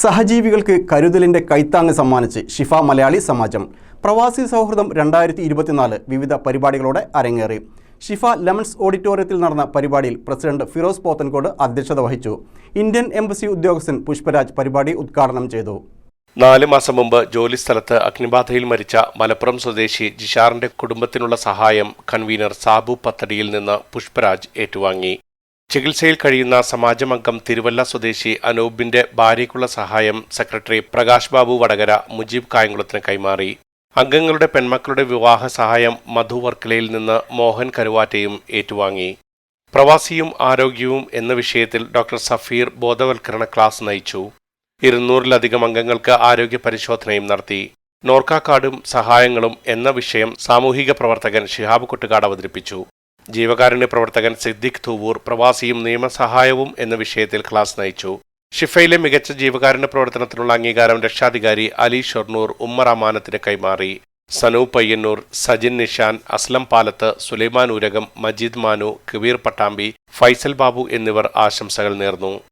സഹജീവികൾക്ക് കരുതലിന്റെ കൈത്താങ്ങ് സമ്മാനിച്ച് ഷിഫ മലയാളി സമാജം. പ്രവാസി സൗഹൃദം രണ്ടായിരത്തി ഇരുപത്തിനാല് വിവിധ പരിപാടികളോടെ അരങ്ങേറി. ഷിഫ ലെമൺസ് ഓഡിറ്റോറിയത്തിൽ നടന്ന പരിപാടിയിൽ പ്രസിഡന്റ് ഫിറോസ് പോത്തൻകോട് അധ്യക്ഷത വഹിച്ചു. ഇന്ത്യൻ എംബസി ഉദ്യോഗസ്ഥൻ പുഷ്പരാജ് പരിപാടി ഉദ്ഘാടനം ചെയ്തു. നാല് മാസം മുമ്പ് ജോലിസ്ഥലത്ത് അഗ്നിബാധയിൽ മരിച്ച മലപ്പുറം സ്വദേശി ജിഷാറിന്റെ കുടുംബത്തിനുള്ള സഹായം കൺവീനർ സാബു പത്തടിയിൽ നിന്ന് പുഷ്പരാജ് ഏറ്റുവാങ്ങി. ചികിത്സയിൽ കഴിയുന്ന സമാജമംഗം തിരുവല്ല സ്വദേശി അനൂപിന്റെ ഭാര്യയ്ക്കുള്ള സഹായം സെക്രട്ടറി പ്രകാശ് ബാബു വടകര മുജീബ് കായംകുളത്തിന് കൈമാറി. അംഗങ്ങളുടെ പെൺമക്കളുടെ വിവാഹ സഹായം മധു വർക്കലയിൽ നിന്ന് മോഹൻ കരുവാറ്റയും ഏറ്റുവാങ്ങി. പ്രവാസിയും ആരോഗ്യവും എന്ന വിഷയത്തിൽ ഡോക്ടർ സഫീർ ബോധവൽക്കരണ ക്ലാസ് നയിച്ചു. ഇരുന്നൂറിലധികം അംഗങ്ങൾക്ക് ആരോഗ്യ പരിശോധനയും നടത്തി. നോർക്ക കാർഡും സഹായങ്ങളും എന്ന വിഷയം സാമൂഹിക പ്രവർത്തകൻ ഷിഹാബ് കൊട്ടുകാട് അവതരിപ്പിച്ചു. ജീവകാരുണ്യ പ്രവർത്തകൻ സിദ്ദിഖ് തൂവൂർ പ്രവാസിയും നിയമസഹായവും എന്ന വിഷയത്തിൽ ക്ലാസ് നയിച്ചു. ഷിഫയിലെ മികച്ച ജീവകാരുണ്യ പ്രവർത്തനത്തിനുള്ള അംഗീകാരം രക്ഷാധികാരി അലി ഷൊർണൂർ ഉമ്മർ അമാനത്തിന് കൈമാറി. സനു പയ്യന്നൂർ സജിൻ നിഷാൻ അസ്ലം പാലത്ത് സുലൈമാൻ ഉരകം മജീദ് മാനു കബീർ പട്ടാമ്പി ഫൈസൽ ബാബു എന്നിവർ ആശംസകൾ നേർന്നു.